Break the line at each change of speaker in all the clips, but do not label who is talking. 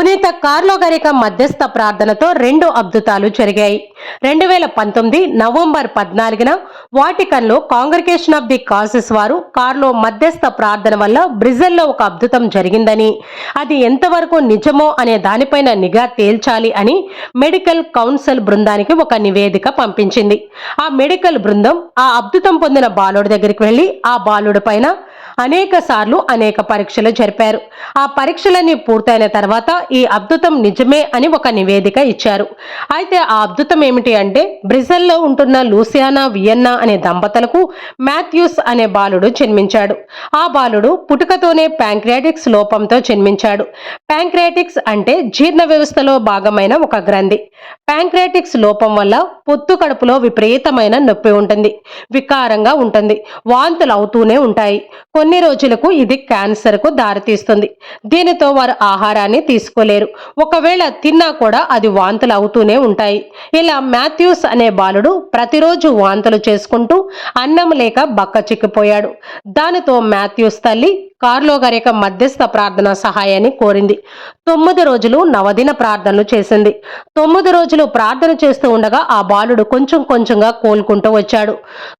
పునీత కార్లో గారిక మధ్యస్థ ప్రార్థనతో రెండు అద్భుతాలు జరిగాయి. రెండు వేల పంతొమ్మిది నవంబర్ పద్నాలుగున వాటికన్లో కాంగ్రిగేషన్ ఆఫ్ ది కాసెస్ వారు కార్లో మధ్యస్థ ప్రార్థన వల్ల బ్రిజల్లో ఒక అద్భుతం జరిగిందని అది ఎంతవరకు నిజమో అనే దానిపైన నిఘా తేల్చాలి అని మెడికల్ కౌన్సిల్ బృందానికి ఒక నివేదిక పంపించింది. ఆ మెడికల్ బృందం ఆ అద్భుతం పొందిన బాలుడి దగ్గరికి వెళ్ళి ఆ బాలుడి పైన అనేక సార్లు అనేక పరీక్షలు జరిపారు. ఆ పరీక్షలన్నీ పూర్తయిన తర్వాత ఈ అద్భుతం నిజమే అని ఒక నివేదిక ఇచ్చారు. అయితే ఆ అద్భుతం ఏమిటి అంటే బ్రిజల్లో ఉంటున్న లూసియానా వియన్నా అనే దంపతులకు మాథ్యూస్ అనే బాలుడు జన్మించాడు. ఆ బాలుడు పుట్టుకతోనే ప్యాంక్రియాటిక్స్ లోపంతో జన్మించాడు. ప్యాంక్రియాటిక్స్ అంటే జీర్ణ వ్యవస్థలో భాగమైన ఒక గ్రంథి. ప్యాంక్రియాటిక్స్ లోపం వల్ల పొత్తు కడుపులో విపరీతమైన నొప్పి ఉంటుంది. వికారంగా ఉంటుంది. వాంతులు అవుతూనే ఉంటాయి. కొన్ని రోజులకు ఇది క్యాన్సర్కు దారితీస్తుంది. దీనితో వారు ఆహారాన్ని తీసుకోలేరు. ఒకవేళ తిన్నా కూడా అది వాంతులు అవుతూనే ఉంటాయి. ఇలా మాథ్యూస్ అనే బాలుడు ప్రతిరోజు వాంతులు చేసుకుంటూ అన్నం లేక బక్క చిక్కిపోయాడు. దానితో మాథ్యూస్ తల్లి కార్లో గారి యొక్క మధ్యస్థ ప్రార్థన సహాయాన్ని కోరింది. తొమ్మిది రోజులు నవదిన ప్రార్థనలు చేసింది. తొమ్మిది రోజులు ప్రార్థన చేస్తూ ఉండగా ఆ బాలుడు కొంచెం కొంచెంగా కోలుకుంటూ వచ్చాడు.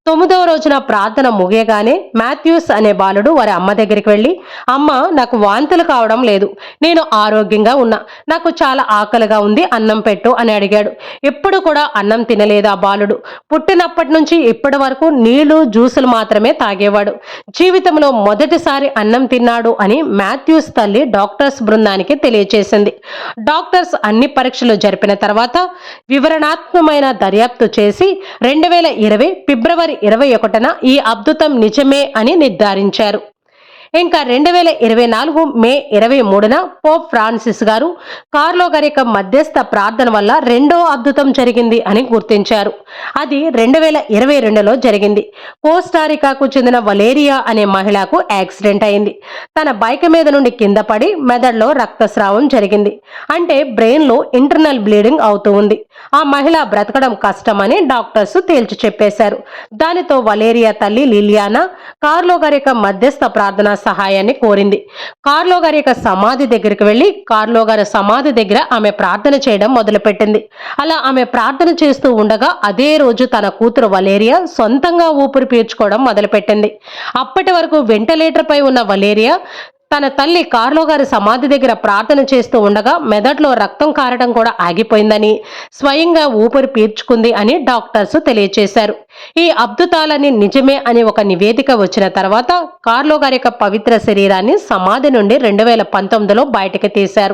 తొమ్మిదవ రోజున ప్రార్థన ముగియగానే మాథ్యూస్ అనే బాలుడు వారి అమ్మ దగ్గరికి వెళ్ళి అమ్మ నాకు వాంతులు కావడం లేదు. నేను ఆరోగ్యంగా ఉన్నా. నాకు చాలా ఆకలిగా ఉంది. అన్నం పెట్టు అని అడిగాడు. ఎప్పుడు కూడా అన్నం తినలేదు ఆ బాలుడు. పుట్టినప్పటి నుంచి ఇప్పటి వరకు నీళ్ళు జ్యూసులు మాత్రమే తాగేవాడు. జీవితంలో మొదటిసారి అన్నం తిన్నాడు అని మాథ్యూస్ తల్లి డాక్టర్స్ బృందానికి తెలియజేసింది డాక్టర్స్ అన్ని పరీక్షలు జరిపిన తర్వాత వివరణాత్మకమైన దర్యాప్తు చేసి రెండు వేల ఇరవై ఫిబ్రవరి ఇరవై ఒకటిన ఈ అద్భుతం నిజమే అని నిర్ధారించారు. ఇంకా రెండు వేల ఇరవై నాలుగు మే ఇరవై మూడున పోప్ ఫ్రాన్సిస్ గారు కార్లో గారి యొక్క మధ్యస్థ ప్రార్థన వల్ల రెండో అద్భుతం జరిగింది అని గుర్తించారు. అది రెండు వేల ఇరవై రెండులో జరిగింది. కోస్టారికాకు చెందిన వలేరియా అనే మహిళకు యాక్సిడెంట్ అయింది. తన బైక్ మీద నుండి కింద పడి మెదడులో రక్తస్రావం జరిగింది. అంటే బ్రెయిన్లో ఇంటర్నల్ బ్లీడింగ్ అవుతూ ఉంది. ఆ మహిళ బ్రతకడం కష్టమని డాక్టర్స్ తేల్చి చెప్పేశారు. దానితో వలేరియా తల్లి లిలియానా కార్లో గారి యొక్క మధ్యస్థ ప్రార్థన సహాయాన్ని కోరింది. కార్లో గారి యొక్క సమాధి దగ్గరికి వెళ్ళి కార్లో గారి సమాధి దగ్గర ఆమె ప్రార్థన చేయడం మొదలుపెట్టింది. అలా ఆమె ప్రార్థన చేస్తూ ఉండగా అదే రోజు తన కూతురు వలేరియా సొంతంగా ఊపిరి పీల్చుకోవడం మొదలుపెట్టింది. అప్పటి వరకు వెంటిలేటర్ పై ఉన్న వలేరియా తన తల్లి కార్లో గారి సమాధి దగ్గర ప్రార్థన చేస్తూ ఉండగా మెదడులో రక్తం కారడం కూడా ఆగిపోయిందని స్వయంగా ఊపిరి పీల్చుకుంది అని డాక్టర్స్ తెలియచేశారు. ఈ అద్భుతాలని నిజమే అని ఒక నివేదిక వచ్చిన తర్వాత కార్లో గారి యొక్క పవిత్ర శరీరాన్ని సమాధి నుండి రెండు వేల పంతొమ్మిదిలో బయటకు తీశారు.